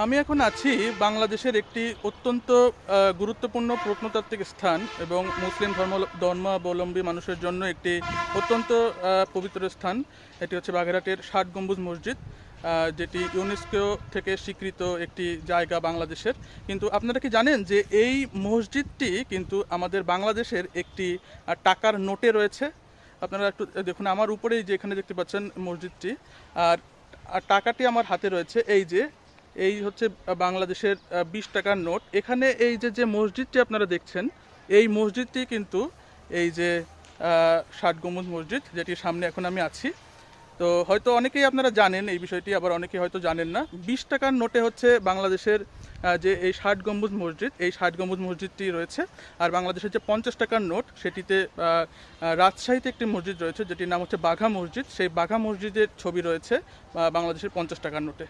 আমি এখন আছি বাংলাদেশের একটি অত্যন্ত গুরুত্বপূর্ণ প্রত্নতাত্ত্বিক স্থান এবং মুসলিম ধর্ম, ধর্মাবলম্বী মানুষের জন্য একটি অত্যন্ত পবিত্র স্থান। এটি হচ্ছে বাগেরহাটের ষাট গম্বুজ মসজিদ যেটি ইউনেস্কো থেকে স্বীকৃত একটি জায়গা বাংলাদেশের। কিন্তু আপনারা কি জানেন যে এই মসজিদটি কিন্তু আমাদের বাংলাদেশের একটি টাকার নোটে রয়েছে? আপনারা একটু দেখুন, আমার উপরেই যে এখানে দেখতে পাচ্ছেন মসজিদটি, আর আর টাকাটি আমার হাতে রয়েছে। এই যে এই হচ্ছে বাংলাদেশের বিশ টাকার নোট। এখানে এই যে যে মসজিদটি আপনারা দেখছেন, এই মসজিদটি কিন্তু এই যে ষাট গম্বুজ মসজিদ, যেটির সামনে এখন আমি আছি। তো হয়তো অনেকেই আপনারা জানেন এই বিষয়টি, আবার অনেকেই হয়তো জানেন না। বিশ টাকার নোটে হচ্ছে বাংলাদেশের যে এই ষাট গম্বুজ মসজিদ, এই ষাট গম্বুজ মসজিদটি রয়েছে। আর বাংলাদেশের যে পঞ্চাশ টাকার নোট, সেটিতে রাজশাহীতে একটি মসজিদ রয়েছে, যেটির নাম হচ্ছে বাঘা মসজিদ। সেই বাঘা মসজিদের ছবি রয়েছে বাংলাদেশের পঞ্চাশ টাকার নোটে।